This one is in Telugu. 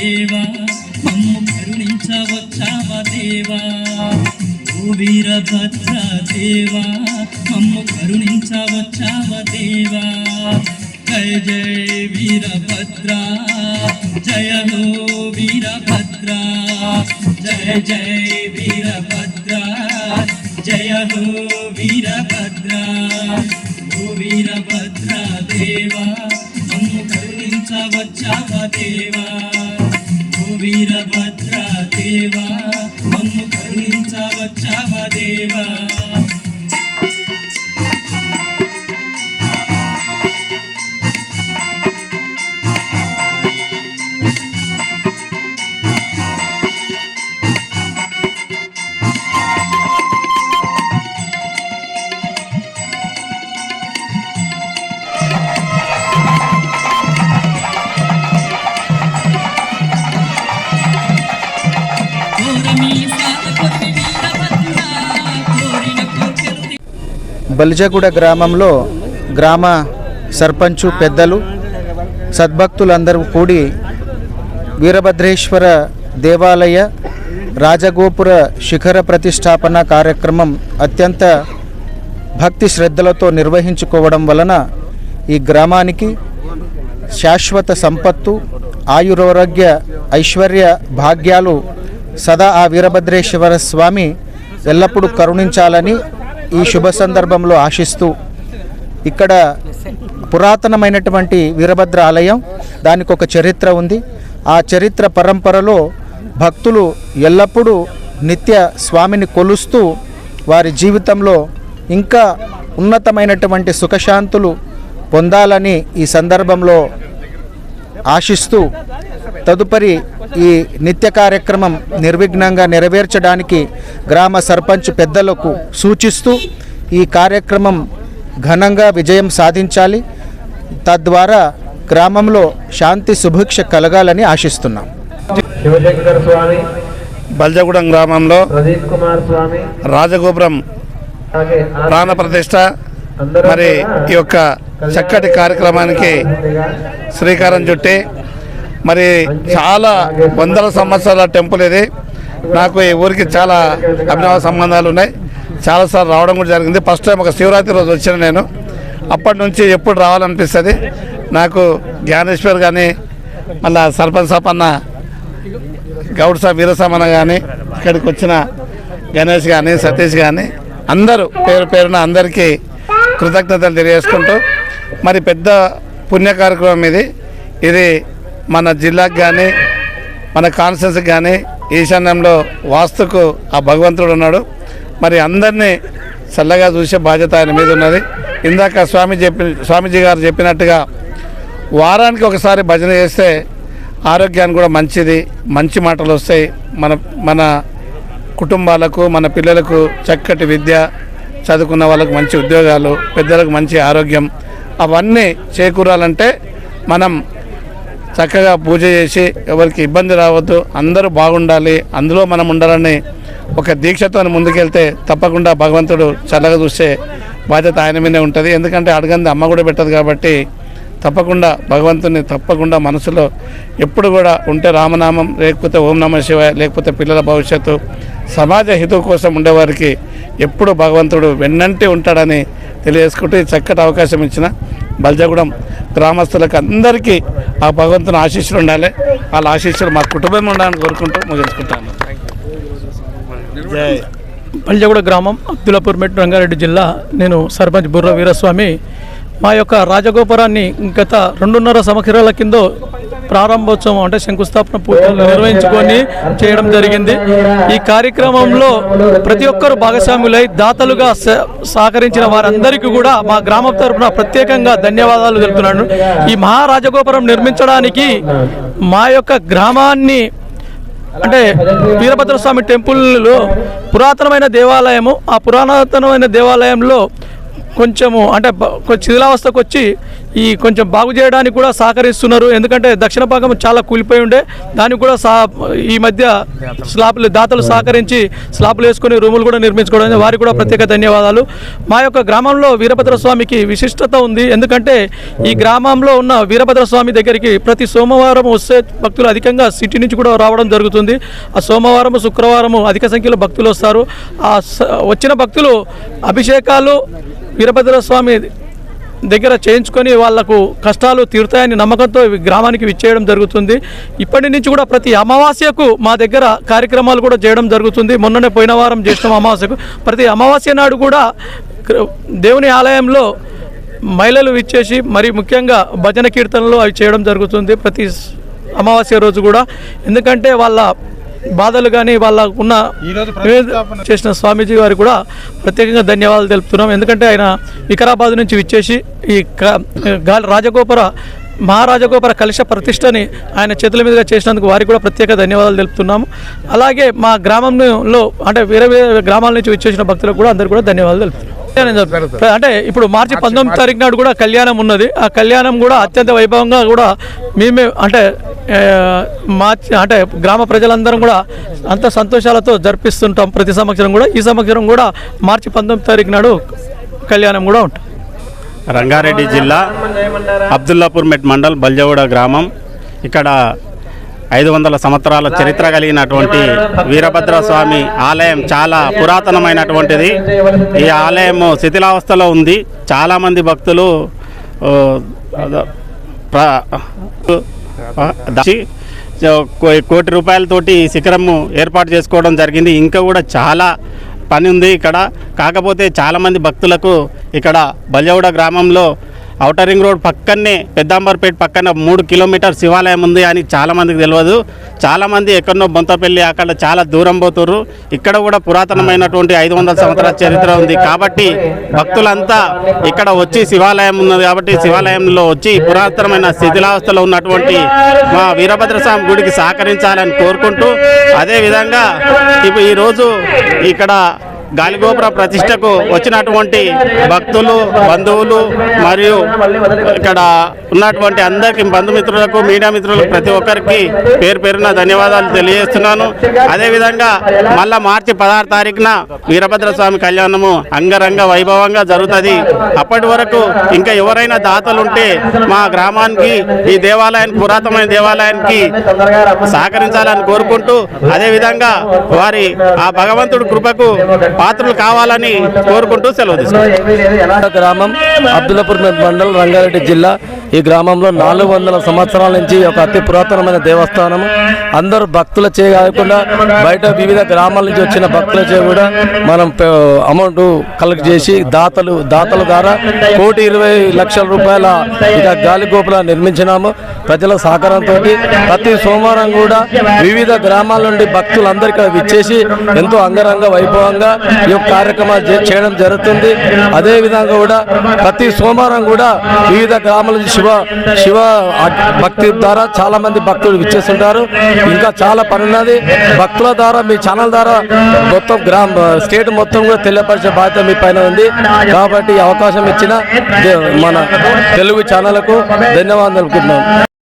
దేవా మమ్ము కరుణించవచ్చావా దేవా? ఓ వీరభద్ర దేవా మమ్ము కరుణించవచ్చావా దేవా? జయ జయ వీరభద్ర జయ హో వీరభద్ర జయ జయ వీరభద్ర జయ హో వీరభద్ర ఓ వీరభద్ర దేవా మమ్ము కరుణించవచ్చావా దేవా? వీరభద్ర దేవా మమ్ము కరుణించవచ్చావ దేవా? బలిజగూడ గ్రామంలో గ్రామ సర్పంచు పెద్దలు సద్భక్తులందరూ కూడి వీరభద్రేశ్వర దేవాలయ రాజగోపుర శిఖర ప్రతిష్టాపన కార్యక్రమం అత్యంత భక్తి శ్రద్ధలతో నిర్వహించుకోవడం వలన ఈ గ్రామానికి శాశ్వత సంపత్తు ఆయురారోగ్య ఐశ్వర్య భాగ్యాలు సదా ఆ వీరభద్రేశ్వర స్వామి ఎల్లప్పుడూ కరుణించాలని ఈ శుభ సందర్భంలో ఆశిస్తూ ఇక్కడ పురాతనమైనటువంటి వీరభద్ర ఆలయం దానికి ఒక చరిత్ర ఉంది. ఆ చరిత్ర పరంపరలో భక్తులు ఎల్లప్పుడూ నిత్య స్వామిని కొలుస్తూ వారి జీవితంలో ఇంకా ఉన్నతమైనటువంటి సుఖశాంతులు పొందాలని ఈ సందర్భంలో ఆశిస్తూ తదుపరి ఈ నిత్య కార్యక్రమం నిర్విఘ్నంగా నెరవేర్చడానికి గ్రామ సర్పంచ్ పెద్దలకు సూచిస్తూ ఈ కార్యక్రమం ఘనంగా విజయం సాధించాలి. తద్వారా గ్రామంలో శాంతి సుభిక్ష కలగాలని ఆశిస్తున్నాం. బల్జగూడెం గ్రామంలో ప్రదీప్ కుమార్ స్వామి రాజగోపురం ప్రాణ ప్రతిష్ట మరి ఈ యొక్క చక్కటి కార్యక్రమానికి శ్రీకారం చుట్టి మరి చాలా వందల సంవత్సరాల టెంపుల్ ఇది. నాకు ఈ ఊరికి చాలా అభినవ సంబంధాలు ఉన్నాయి. చాలాసార్లు రావడం కూడా జరిగింది. ఫస్ట్ టైం ఒక శివరాత్రి రోజు వచ్చిన నేను. అప్పటి నుంచి ఎప్పుడు రావాలనిపిస్తుంది. నాకు జ్ఞానేశ్వర్ కానీ మళ్ళా సర్పంచ్ సపన్న గౌడ్ సాబ్ వీరసామన్న కానీ ఇక్కడికి వచ్చిన గణేష్ కానీ సతీష్ కానీ అందరూ పేరు పేరున అందరికీ కృతజ్ఞతలు తెలియజేసుకుంటూ మరి పెద్ద పుణ్య కార్యక్రమం ఇది. ఇది మన జిల్లాకు కానీ మన కాన్స్టిట్యూన్సీకి కానీ ఈశాన్యంలో వాస్తుకు ఆ భగవంతుడు ఉన్నాడు. మరి అందరినీ చల్లగా చూసే బాధ్యత ఆయన మీద ఉన్నది. ఇందాక స్వామి చెప్పి స్వామీజీ గారు చెప్పినట్టుగా వారానికి ఒకసారి భజన చేస్తే ఆరోగ్యానికి కూడా మంచిది మంచి మాటలు వస్తాయి. మన మన కుటుంబాలకు మన పిల్లలకు చక్కటి విద్య చదువుకున్న వాళ్ళకు మంచి ఉద్యోగాలు పెద్దలకు మంచి ఆరోగ్యం అవన్నీ చేకూరాలంటే మనం చక్కగా పూజ చేసి ఎవరికి ఇబ్బంది రావద్దు అందరూ బాగుండాలి అందులో మనం ఉండాలని ఒక దీక్షతో ముందుకెళ్తే తప్పకుండా భగవంతుడు చల్లగా చూసే బాధ్యత ఆయన మీదే ఉంటుంది. ఎందుకంటే అడగంది అమ్మ కూడా పెట్టదు కాబట్టి తప్పకుండా భగవంతుని తప్పకుండా మనసులో ఎప్పుడు కూడా ఉంటే రామనామం లేకపోతే ఓం నమ శివాయ లేకపోతే పిల్లల భవిష్యత్తు సమాజ హితువు కోసం ఉండేవారికి ఎప్పుడు భగవంతుడు వెన్నంటే ఉంటాడని తెలియజేసుకుంటూ చక్కటి అవకాశం ఇచ్చిన బల్జగూడెం గ్రామస్తులకు అందరికీ ఆ భగవంతుని ఆశీస్సులు ఉండాలి. వాళ్ళ ఆశీస్సులు మా కుటుంబం ఉండాలని కోరుకుంటూ ముగించుకుంటాను. జై. బల్జగూడ గ్రామం అబ్దులాపూర్ మెట్ రంగారెడ్డి జిల్లా. నేను సర్పంచ్ బుర్ర వీరస్వామి. మా యొక్క రాజగోపురాన్ని గత రెండున్నర సంవత్సరాల కింద ప్రారంభోత్సవం అంటే శంకుస్థాపన పూజలు నిర్వహించుకొని చేయడం జరిగింది. ఈ కార్యక్రమంలో ప్రతి ఒక్కరు భాగస్వాములై దాతలుగా స- సహకరించిన వారందరికీ కూడా మా గ్రామం తరపున ప్రత్యేకంగా ధన్యవాదాలు తెలుపుతున్నాను. ఈ మహారాజగోపురం నిర్మించడానికి మా యొక్క గ్రామాన్ని అంటే వీరభద్ర స్వామి టెంపుల్లో పురాతనమైన దేవాలయము ఆ పురాతనమైన దేవాలయంలో కొంచెము అంటే శిథిలావస్థకు వచ్చి ఈ కొంచెం బాగు చేయడానికి కూడా సహకరిస్తున్నారు. ఎందుకంటే దక్షిణ భాగం చాలా కూలిపోయి ఉండే. దానికి కూడా సా ఈ మధ్య స్లాబ్లు దాతలు సహకరించి స్లాబ్లు వేసుకుని రూములు కూడా నిర్మించుకోవడం వారికి కూడా ప్రత్యేక ధన్యవాదాలు. మా యొక్క గ్రామంలో వీరభద్ర స్వామికి విశిష్టత ఉంది. ఎందుకంటే ఈ గ్రామంలో ఉన్న వీరభద్ర స్వామి దగ్గరికి ప్రతి సోమవారం వస్తే భక్తులు అధికంగా సిటీ నుంచి కూడా రావడం జరుగుతుంది. ఆ సోమవారం శుక్రవారం అధిక సంఖ్యలో భక్తులు వస్తారు. ఆ స- వచ్చిన భక్తులు అభిషేకాలు వీరభద్ర స్వామి దగ్గర చేయించుకొని వాళ్ళకు కష్టాలు తీరుతాయని నమ్మకంతో గ్రామానికి విచ్చేయడం జరుగుతుంది. ఇప్పటి నుంచి కూడా ప్రతి అమావాస్యకు మా దగ్గర కార్యక్రమాలు కూడా చేయడం జరుగుతుంది. మొన్ననే పోయిన వారం చేసినాం అమావాస్యకు ప్రతి అమావాస్య నాడు కూడా దేవుని ఆలయంలో మహిళలు విచ్చేసి మరి ముఖ్యంగా భజన కీర్తనలు అవి చేయడం జరుగుతుంది ప్రతి అమావాస్య రోజు కూడా. ఎందుకంటే వాళ్ళ బాధలు కానీ వాళ్ళ ఉన్న చేసిన స్వామీజీ గారికి కూడా ప్రత్యేకంగా ధన్యవాదాలు తెలుపుతున్నాం. ఎందుకంటే ఆయన వికారాబాద్ నుంచి విచ్చేసి ఈ గాలి రాజగోపుర మహారాజగోపుర కలశ ప్రతిష్టని ఆయన చేతుల మీదుగా చేసినందుకు వారికి కూడా ప్రత్యేక ధన్యవాదాలు తెలుపుతున్నాము. అలాగే మా గ్రామంలో అంటే వేరే వేరే గ్రామాల నుంచి విచ్చేసిన భక్తులకు కూడా అందరికీ కూడా ధన్యవాదాలు తెలుపుతున్నాం. అంటే ఇప్పుడు మార్చి పంతొమ్మిది తారీఖు నాడు కూడా కళ్యాణం ఉన్నది. ఆ కళ్యాణం కూడా అత్యంత వైభవంగా కూడా మేమే అంటే మా మార్చి అంటే గ్రామ ప్రజలందరం కూడా అంత సంతోషాలతో జరిపిస్తుంటాం ప్రతి సంవత్సరం కూడా. ఈ సంవత్సరం కూడా మార్చి పంతొమ్మిది తారీఖు నాడు కళ్యాణం కూడా ఉంటుంది. రంగారెడ్డి జిల్లా అబ్దుల్లాపూర్ మెట్ మండల్ బల్జగూడ గ్రామం. ఇక్కడ ఐదు వందల సంవత్సరాల చరిత్ర కలిగినటువంటి వీరభద్ర స్వామి ఆలయం చాలా పురాతనమైనటువంటిది. ఈ ఆలయము శిథిలావస్థలో ఉంది. చాలామంది భక్తులు ప్ర- దాచి కోటి రూపాయలతోటి శిఖరము ఏర్పాటు చేసుకోవడం జరిగింది. ఇంకా కూడా చాలా పని ఉంది ఇక్కడ. కాకపోతే చాలామంది భక్తులకు ఇక్కడ బల్జౌడ గ్రామంలో ఔటర్ రింగ్ రోడ్ పక్కనే పెద్దాంబర్పేట పక్కన మూడు కిలోమీటర్ శివాలయం ఉంది అని చాలామందికి తెలియదు. చాలామంది ఎక్కడనో బొంతపల్లి అక్కడ చాలా దూరం పోతుర్రు. ఇక్కడ కూడా పురాతనమైనటువంటి ఐదు వందల సంవత్సరాల చరిత్ర ఉంది. కాబట్టి భక్తులంతా ఇక్కడ వచ్చి శివాలయం ఉన్నది కాబట్టి శివాలయంలో వచ్చి పురాతనమైన శిథిలావస్థలో ఉన్నటువంటి మా వీరభద్ర స్వామి గుడికి సహకరించాలని కోరుకుంటూ అదేవిధంగా ఇప్పుడు ఈరోజు ఇక్కడ గాలిగోపుర ప్రతిష్టకు వచ్చినటువంటి భక్తులు బంధువులు మరియు ఇక్కడ ఉన్నటువంటి అందరికి బంధుమిత్రులకు మీడియా మిత్రులకు ప్రతి ఒక్కరికి పేరు పేరున ధన్యవాదాలు తెలియజేస్తున్నాను. అదేవిధంగా మళ్ళా మార్చి పదహారు తారీఖున వీరభద్ర స్వామి కళ్యాణము అంగరంగ వైభవంగా జరుగుతుంది. అప్పటి వరకు ఇంకా ఎవరైనా దాతలుంటే మా గ్రామానికి ఈ దేవాలయానికి పురాతనమైన దేవాలయానికి సహకరించాలని కోరుకుంటూ అదేవిధంగా వారి ఆ భగవంతుడి కృపకు పాత్రలు కావాలని కోరుకుంటూ సెలవు తీసుకుంటాం గ్రామం అబ్దుల్లాపూర్ మండలం రంగారెడ్డి జిల్లా ఈ గ్రామంలో నాలుగు వందల సంవత్సరాల నుంచి ఒక అతి పురాతనమైన దేవస్థానం అందరూ భక్తుల చే కాకుండా బయట వివిధ గ్రామాల నుంచి వచ్చిన భక్తుల చే కూడా మనం అమౌంట్ కలెక్ట్ చేసి దాతలు దాతల ద్వారా కోటి ఇరవై లక్షల రూపాయల ఇక గాలి గోపుల నిర్మించినాము. ప్రజల సహకారంతో ప్రతి సోమవారం కూడా వివిధ గ్రామాల నుండి భక్తులందరూ ఇక్కడ విచ్చేసి ఎంతో అంగరంగ వైభవంగా ఈ యొక్క కార్యక్రమాలు చేయడం జరుగుతుంది. అదేవిధంగా కూడా ప్రతి సోమవారం కూడా వివిధ గ్రామాల నుంచి శివ శివ భక్తి ద్వారా చాలా మంది భక్తులు విచ్చేస్తుంటారు. ఇంకా చాలా పని ఉన్నది. భక్తుల ద్వారా మీ ఛానల్ ద్వారా మొత్తం గ్రామ స్టేట్ మొత్తం కూడా తెలియపరిచే బాధ్యత మీ పైన ఉంది. కాబట్టి అవకాశం ఇచ్చిన దే- మన తెలుగు ఛానళ్ళకు ధన్యవాదాలు అనుకుంటున్నాం.